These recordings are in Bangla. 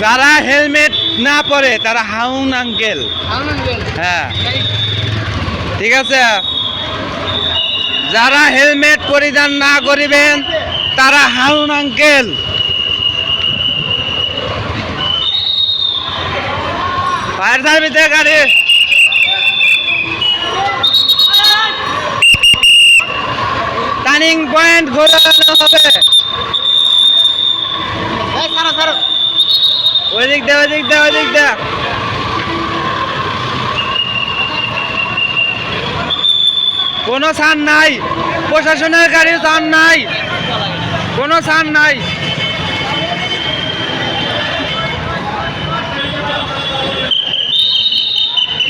যারা হেলমেট না পরে তারা হাউন আঙ্কেল। হ্যাঁ। ঠিক আছে? যারা হেলমেট পরিধান না করিবেন তারা হাউন আঙ্কেল। ফায়ার সার্ভিসের গাড়ি। টার্নিং পয়েন্ট ঘোরানো হবে। ওই দিক দে, ওই দিক দে, ওই দে। কোনো ছাড় নাই। প্রশাসনের গাড়ি ছাড় নাই। কোনো ছাড় নাই।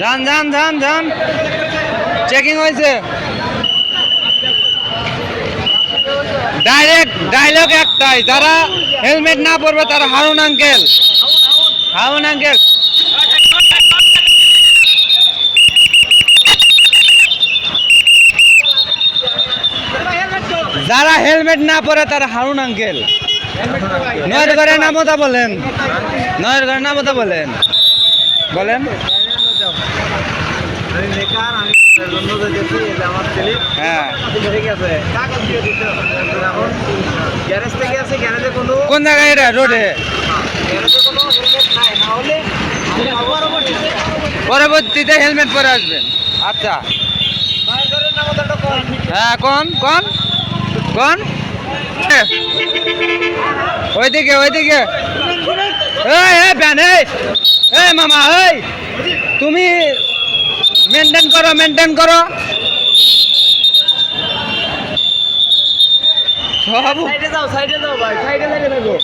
যান যান যান যান। চেকিং হয়েছে। ডায়লগ একটাই, যারা হেলমেট না পরবে তারা হারুন আঙ্কেল। হারুন আঙ্কেল। যারা হেলমেট না পরে তারা হারুন আঙ্কেল। নয়ের ঘরে নামতা বলেন। নয়ের ঘরে নামতা বলেন। বলেন। হ্যাঁ। কোনো জায়গায় এটা? রোডে পরবর্তীতে হেলমেট পরে আসবেন। আচ্ছা। হ্যাঁ কোন? কোন? কোন? ওইদিকে ওইদিকে। এই, মামা, এই। তুমি মেনটেন করো মেনটেন করো। সাইডে যাও সাইডে যাও ভাই সাইডে সাইডে থাকো।